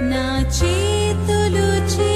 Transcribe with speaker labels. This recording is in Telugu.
Speaker 1: నా చేతులు చే